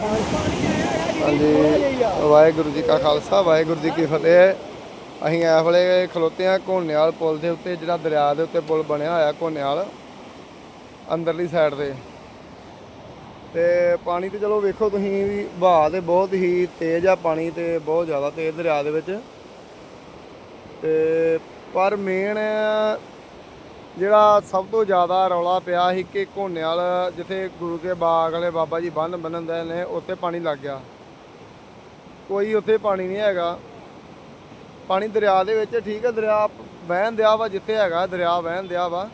ਹਾਂਜੀ, ਵਾਹਿਗੁਰੂ ਜੀ ਕਾ ਖਾਲਸਾ, ਵਾਹਿਗੁਰੂ ਜੀ ਕੀ ਫਤਿਹ। ਅਸੀਂ ਇਸ ਵੇਲੇ ਖਲੋਤੇ ਆ ਘੋਨੇਵਾਲ ਪੁਲ ਦੇ ਉੱਤੇ, ਜਿਹੜਾ ਦਰਿਆ ਦੇ ਉੱਤੇ ਪੁਲ ਬਣਿਆ ਹੋਇਆ ਘੋਨੇਵਾਲ ਅੰਦਰਲੀ ਸਾਈਡ ਤੇ। ਤੇ ਪਾਣੀ ਤੇ ਚਲੋ ਵੇਖੋ ਤੁਸੀਂ ਵੀ, ਵਹਾਅ ਤੇ ਬਹੁਤ ਹੀ ਤੇਜ਼ ਆ ਪਾਣੀ ਤੇ, ਬਹੁਤ ਜ਼ਿਆਦਾ ਤੇਜ਼ ਦਰਿਆ ਦੇ ਵਿੱਚ। ਤੇ ਪਰ ਮੇਨ ਜਿਹੜਾ ਸਭ ਤੋਂ ਜ਼ਿਆਦਾ ਰੌਲਾ ਪਿਆ ਸੀ ਕਿ ਘੋਨੇ ਘੋਨੇਵਾਲ ਜਿੱਥੇ ਗੁਰੂ ਕੇ ਬਾਗ ਵਾਲੇ ਬਾਬਾ ਜੀ ਬੰਨ ਬੰਨਣ ਦੇ ਨੇ, ਉੱਥੇ ਪਾਣੀ ਲੱਗ ਗਿਆ। ਕੋਈ ਉੱਥੇ ਪਾਣੀ ਨਹੀਂ ਹੈਗਾ। ਪਾਣੀ ਦਰਿਆ ਦੇ ਵਿੱਚ, ਠੀਕ ਹੈ, ਦਰਿਆ ਵਹਿਣ ਦਿਆ ਵਾ ਜਿੱਥੇ ਹੈਗਾ, ਦਰਿਆ ਵਹਿਣ ਦਿਆ ਵਾ।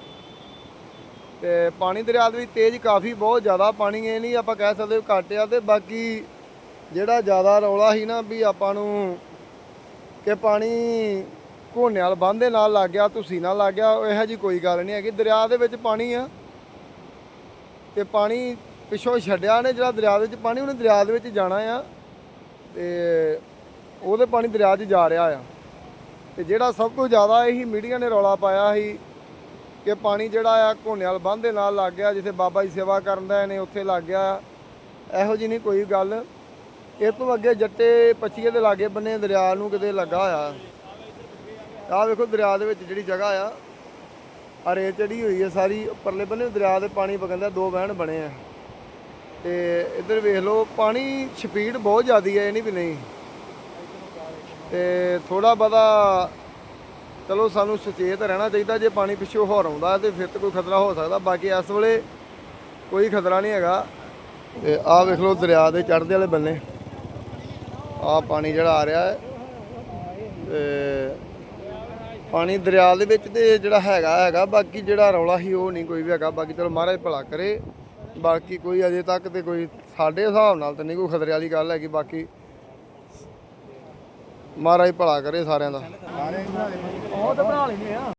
ਤੇ ਪਾਣੀ ਦਰਿਆ ਦੇ ਵਿੱਚ ਤੇਜ਼ ਕਾਫੀ ਬਹੁਤ ਜ਼ਿਆਦਾ ਪਾਣੀ ਇਹ ਨਹੀਂ ਆਪਾਂ ਕਹਿ ਸਕਦੇ ਘੱਟ ਆ ਤੇ ਬਾਕੀ ਜਿਹੜਾ ਜ਼ਿਆਦਾ ਰੌਲਾ ਸੀ ਨਾ ਵੀ ਆਪਾਂ ਨੂੰ ਕਿ ਪਾਣੀ ਘੋਨੇ ਘੋਨੇਵਾਲ ਬੰਨ੍ਹ ਦੇ ਨਾਲ ਲੱਗ ਗਿਆ, ਤੁਸੀਂ ਨਾਲ ਲੱਗ ਗਿਆ ਇਹੋ ਜੀ ਕੋਈ ਗੱਲ ਨਹੀਂ ਹੈਗੀ। ਦਰਿਆ ਦੇ ਵਿੱਚ ਪਾਣੀ ਆ। ਤੇ ਪਾਣੀ ਪਿੱਛੋਂ ਛੱਡਿਆ ਨੇ, ਜਿਹੜਾ ਦਰਿਆ ਦੇ ਵਿੱਚ ਪਾਣੀ, ਉਹਨੇ ਦਰਿਆ ਦੇ ਵਿੱਚ ਜਾਣਾ ਆ। ਤੇ ਉਹਦੇ ਪਾਣੀ ਦਰਿਆ 'ਚ ਜਾ ਰਿਹਾ ਆ। ਤੇ ਜਿਹੜਾ ਸਭ ਤੋਂ ਜ਼ਿਆਦਾ ਇਹੀ ਮੀਡੀਆ ਨੇ ਰੌਲਾ ਪਾਇਆ ਸੀ ਕਿ ਪਾਣੀ ਜਿਹੜਾ ਆ ਘੋਨੇਵਾਲ ਬੰਨ੍ਹ ਦੇ ਨਾਲ ਲੱਗ ਗਿਆ, ਜਿੱਥੇ ਬਾਬਾ ਜੀ ਸੇਵਾ ਕਰਨ ਦਾ ਨੇ, ਉੱਥੇ ਲੱਗ ਗਿਆ। ਇਹੋ ਜੀ ਨਹੀਂ ਕੋਈ ਗੱਲ। ਇਹ ਤੋਂ ਅੱਗੇ ਜੱਟੇ ਪੱਛੀਏ ਦੇ ਲਾਗੇ ਬੰਨੇ ਦਰਿਆ ਨੂੰ ਕਿਤੇ ਲੱਗਾ ਹੋਇਆ ਆਹ ਵੇਖੋ ਦਰਿਆ ਦੇ ਵਿੱਚ ਜਿਹੜੀ ਜਗ੍ਹਾ ਆ ਆ ਰੇਤ ਚੜੀ ਹੋਈ ਹੈ ਸਾਰੀ, ਪਰਲੇ ਬੰਨੇ ਦਰਿਆ ਦੇ ਪਾਣੀ ਵਗੰਦਾ ਦੋ ਵਹਿਣ ਬਣੇ ਆ। ਤੇ ਇੱਧਰ ਵੇਖ ਲਓ, ਪਾਣੀ ਸਪੀਡ ਬਹੁਤ ਜ਼ਿਆਦੀ ਹੈ ਇਹ ਨਹੀਂ ਵੀ ਨਹੀਂ। ਤੇ ਥੋੜਾ ਬਹੁਤਾ ਚਲੋ ਸਾਨੂੰ ਸੁਚੇਤ ਰਹਿਣਾ ਚਾਹੀਦਾ, ਜੇ ਪਾਣੀ ਪਿੱਛੋਂ ਹੋਰ ਆਉਂਦਾ ਤੇ ਫਿਰ ਤਾਂ ਕੋਈ ਖਤਰਾ ਹੋ ਸਕਦਾ, ਬਾਕੀ ਇਸ ਵੇਲੇ ਕੋਈ ਖਤਰਾ ਨਹੀਂ ਹੈਗਾ। ਤੇ ਆਹ ਵੇਖ ਲਓ ਦਰਿਆ ਦੇ ਚੜ੍ਹਦੇ ਵਾਲੇ ਬੰਨੇ। ਆਹ ਪਾਣੀ ਜਿਹੜਾ ਆ ਰਿਹਾ ਹੈ, ਤੇ ਪਾਣੀ ਦਰਿਆ ਦੇ ਵਿੱਚ ਤੇ ਜਿਹੜਾ ਹੈਗਾ ਹੈਗਾ। ਬਾਕੀ ਜਿਹੜਾ ਰੌਲਾ ਸੀ ਉਹ ਨਹੀਂ ਕੋਈ ਵੀ ਹੈਗਾ। ਬਾਕੀ ਚਲੋ ਮਹਾਰਾਜ ਭਲਾ ਕਰੇ। ਬਾਕੀ ਕੋਈ ਅਜੇ ਤੱਕ ਤੇ ਕੋਈ ਸਾਡੇ ਹਿਸਾਬ ਨਾਲ ਤਾਂ ਨਹੀਂ ਕੋਈ ਖਤਰੇ ਵਾਲੀ ਗੱਲ ਹੈਗੀ। ਬਾਕੀ ਮਹਾਰਾਜ ਭਲਾ ਕਰੇ ਸਾਰਿਆਂ ਦਾ। ਉਹ ਤਾਂ ਬਣਾ ਲੈਂਦੇ ਆ।